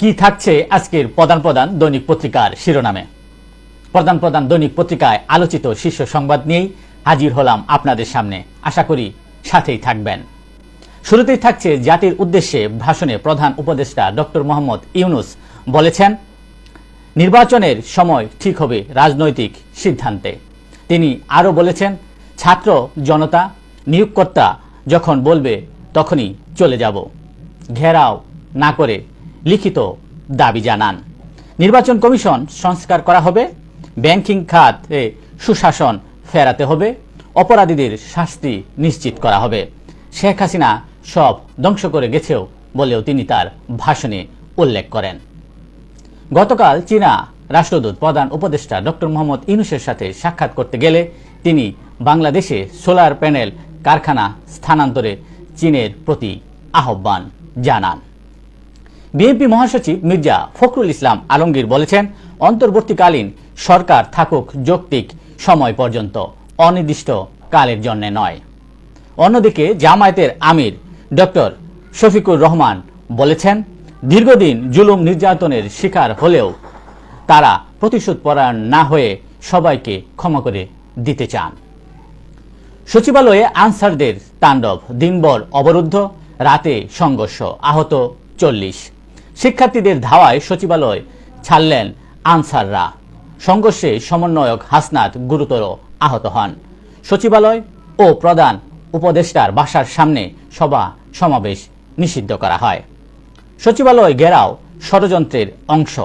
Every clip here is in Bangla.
কি থাকছে আজকের প্রধান প্রধান দৈনিক পত্রিকার শিরোনামে? প্রধান প্রধান দৈনিক পত্রিকায় আলোচিত শীর্ষ সংবাদ নিয়েই হাজির হলাম আপনাদের সামনে। আশা করি সাথেই থাকবেন। শুরুতেই থাকছে জাতির উদ্দেশ্যে ভাষণে প্রধান উপদেষ্টা ডক্টর মোহাম্মদ ইউনুস বলেছেন, নির্বাচনের সময় ঠিক হবে রাজনৈতিক সিদ্ধান্তে। তিনি আরও বলেছেন, ছাত্র জনতা, নিয়োগকর্তা যখন বলবে তখনই চলে যাব। ঘেরাও না করে লিখিত দাবি জানান। নির্বাচন কমিশন সংস্কার করা হবে, ব্যাংকিং খাতে সুশাসন ফেরাতে হবে, অপরাধীদের শাস্তি নিশ্চিত করা হবে। শেখ হাসিনা সব ধ্বংস করে গেছেও বলেও তিনি তার ভাষণে উল্লেখ করেন। গতকাল চীনা রাষ্ট্রদূত প্রধান উপদেষ্টা ডক্টর মোহাম্মদ ইউনুসের সাথে সাক্ষাৎ করতে গেলে তিনি বাংলাদেশে সোলার প্যানেল কারখানা স্থানান্তরে চীনের প্রতি আহ্বান জানান। বিএনপি মহাসচিব মির্জা ফখরুল ইসলাম আলমগীর বলেছেন, অন্তর্বর্তীকালীন সরকার থাকুক যৌক্তিক সময় পর্যন্ত অনির্দিষ্ট কালের জন্য নয়। অন্যদিকে জামায়াতের আমির ডক্টর শফিকুর রহমান বলেছেন, দীর্ঘদিন জুলুম নির্যাতনের শিকার হলেও তারা প্রতিশোধ পরায়ণ না হয়ে সবাইকে ক্ষমা করে দিতে চান। সচিবালয়ে আনসারদের তাণ্ডব, দিনভর অবরুদ্ধ, রাতে সংঘর্ষ, আহত চল্লিশ। শিক্ষার্থীদের ধাওয়ায় সচিবালয় ছাড়লেন আনসাররা। সংঘর্ষে সমন্বয়ক হাসনাত গুরুতর আহত হন। সচিবালয় ও প্রধান উপদেষ্টার বাসার সামনে সভা সমাবেশ নিষিদ্ধ করা হয়। সচিবালয় ঘেরাও ষড়যন্ত্রের অংশ।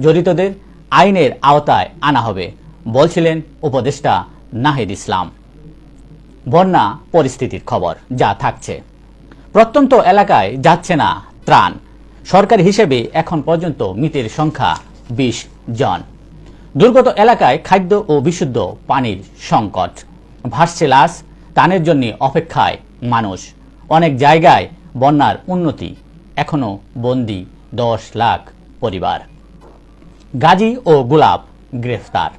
জড়িতদের আইনের আওতায় আনা হবে, বলছিলেন উপদেষ্টা নাহিদ ইসলাম। বন্যা পরিস্থিতির খবর, যা থাকছে। প্রত্যন্ত এলাকায় যাচ্ছে না ত্রাণ। সরকারি হিসেবে এখন পর্যন্ত মৃতের সংখ্যা বিশ জন। দুর্গত এলাকায় খাদ্য ও বিশুদ্ধ পানির সংকট। ভাসছে লাশ, ত্রাণের জন্য অপেক্ষায় মানুষ। অনেক জায়গায় বন্যার উন্নতি। এখনও বন্দি দশ লাখ পরিবার। গাজী ও গোলাপ গ্রেফতার।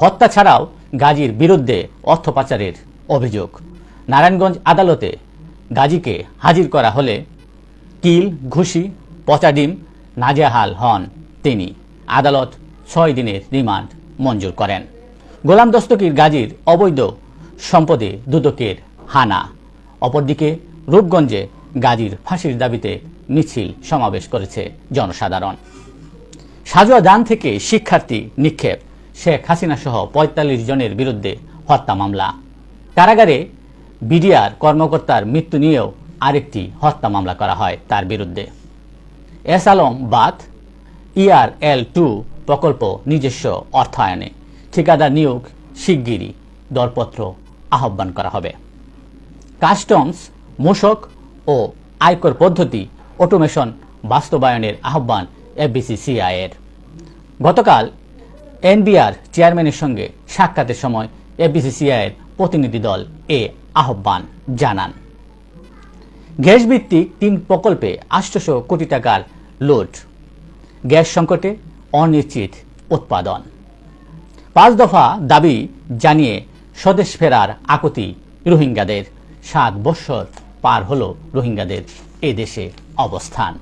হত্যা ছাড়াও গাজীর বিরুদ্ধে অর্থ পাচারের অভিযোগ। নারায়ণগঞ্জ আদালতে গাজীকে হাজির করা হলে কিল, ঘুষি পচা ডিম, নাজেহাল হন তিনি। আদালত ছয় দিনের রিমান্ড মঞ্জুর করেন। গোলাম দস্তকির গাজীর অবৈধ সম্পদে দুদকের হানা। অপরদিকে রূপগঞ্জে গাজীর ফাঁসির দাবিতে মিছিল সমাবেশ করেছে জনসাধারণ। সাজোয়া দান থেকে শিক্ষার্থী নিক্ষেপ। শেখ হাসিনা সহ পঁয়তাল্লিশ জনের বিরুদ্ধে হত্যা মামলা। কারাগারে বিডিআর কর্মকর্তার মৃত্যু নিয়েও আরেকটি হত্যা মামলা করা হয় তার বিরুদ্ধে। এস আলম বাদ ইআর এল টু প্রকল্প নিজস্ব অর্থায়নে। ঠিকাদার নিয়োগ শিগগিরই দরপত্র আহ্বান করা হবে। কাস্টমস, মূসক ও আয়কর পদ্ধতি অটোমেশন বাস্তবায়নের আহ্বান এফবিসিসিআই এর। গতকাল এনবিআর চেয়ারম্যানের সঙ্গে সাক্ষাতের সময় এফবিসিসিআই এর প্রতিনিধি দল এ আহ্বান জানান। গ্যাস ভিত্তিক তিন প্রকল্পে আটশোশো কোটি টাকার লোড। গ্যাস সংকটে অনিশ্চিত উৎপাদন। পাঁচ দফা দাবি জানিয়ে স্বদেশ ফেরার আকুতি রোহিঙ্গাদের। সাত বৎসর পার হল রোহিঙ্গাদের এ দেশে অবস্থান।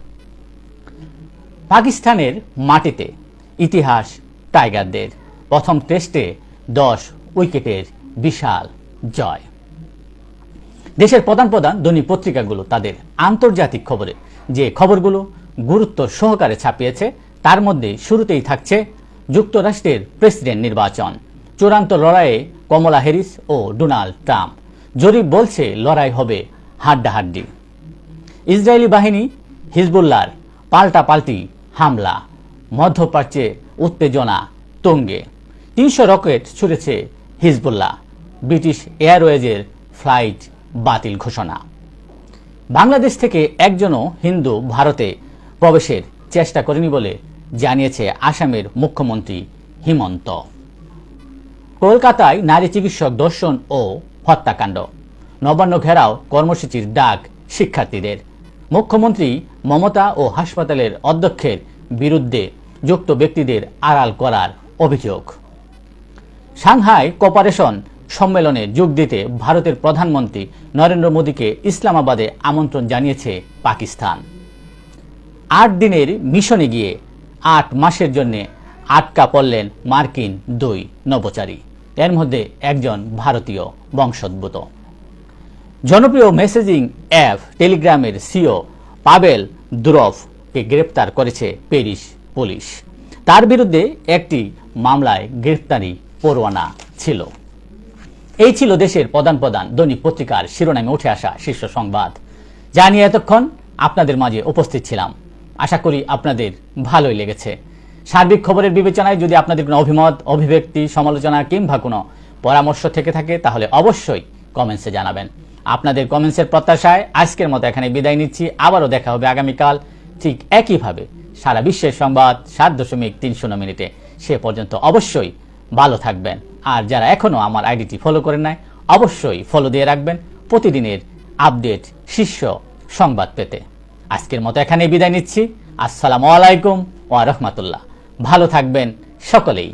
পাকিস্তানের মাটিতে ইতিহাস টাইগারদের। প্রথম টেস্টে দশ উইকেটের বিশাল জয়। দেশের প্রধান প্রধান দৈনিক পত্রিকাগুলো তাদের আন্তর্জাতিক খবরে। যে খবরগুলো গুরুত্ব সহকারে ছাপিয়েছে, তার মধ্যে শুরুতেই থাকছে যুক্তরাষ্ট্রের প্রেসিডেন্ট নির্বাচন, চূড়ান্ত লড়াইয়ে কমলা হ্যারিস ও ডোনাল্ড ট্রাম্প। জরিপ বলছে, লড়াই হবে হাড্ডাহাড্ডি। ইসরায়েলি বাহিনী হিজবুল্লার পাল্টাপাল্টি হামলা, মধ্যপ্রাচ্যে উত্তেজনা তঙ্গে। তিনশো রকেট ছুড়েছে হিজবুল্লাহ, ব্রিটিশ এয়ারওয়েজের ফ্লাইট বাতিল ঘোষণা। বাংলাদেশ থেকে একজনও হিন্দু ভারতে প্রবেশের চেষ্টা করেনি বলে জানিয়েছে আসামের মুখ্যমন্ত্রী হিমন্ত। কলকাতায় নারী চিকিৎসক দর্শন ও হত্যাকাণ্ড। নবান্ন ঘেরাও কর্মসূচির ডাক শিক্ষার্থীদের। মুখ্যমন্ত্রী মমতা ও হাসপাতালের অধ্যক্ষের বিরুদ্ধে যুক্ত ব্যক্তিদের আড়াল করার অভিযোগ। সাংহাই কপারেশন সম্মেলনে যোগ দিতে ভারতের প্রধানমন্ত্রী নরেন্দ্র মোদীকে ইসলামাবাদে আমন্ত্রণ জানিয়েছে পাকিস্তান। আট দিনের মিশনে গিয়ে আট মাসের জন্য আটকা পড়লেন মার্কিন দুই নভোচারী। এর মধ্যে একজন ভারতীয় বংশোদ্ভূত। জনপ্রিয় মেসেজিং অ্যাপ টেলিগ্রামের সিও পাবেল দুরফকে গ্রেপ্তার করেছে প্যারিস পুলিশ। তার বিরুদ্ধে একটি মামলায় গ্রেপ্তারি পরোয়ানা ছিল। এই ছিল দেশের প্রধান প্রধান দৈনিক পত্রিকার শিরোনামে উঠে আসা শীর্ষ সংবাদ। যা নিয়ে এতক্ষণ আপনাদের মাঝে উপস্থিত ছিলাম। আশা করি আপনাদের ভালোই লেগেছে। সার্বিক খবরের বিবেচনায় যদি আপনাদের কোনো অভিমত, অভিব্যক্তি, সমালোচনা কিংবা কোনো পরামর্শ থেকে থাকে, তাহলে অবশ্যই কমেন্টসে জানাবেন। আপনাদের কমেন্টসের প্রত্যাশায় আজকের মতো এখানে বিদায় নিচ্ছি। আবারও দেখা হবে আগামীকাল ঠিক একইভাবে সারা বিশ্বের সংবাদ সাত দশমিক তিন শূন্য মিনিটে। সে পর্যন্ত অবশ্যই ভালো থাকবেন। আর যারা এখনও আমার আইডিটি ফলো করেন নাই, অবশ্যই ফলো দিয়ে রাখবেন প্রতিদিনের আপডেট শীর্ষ সংবাদ পেতে। আজকের মতো এখানেই বিদায় নিচ্ছি। আসসালামু আলাইকুম ওয়া রাহমাতুল্লাহ। ভালো থাকবেন সকলেই।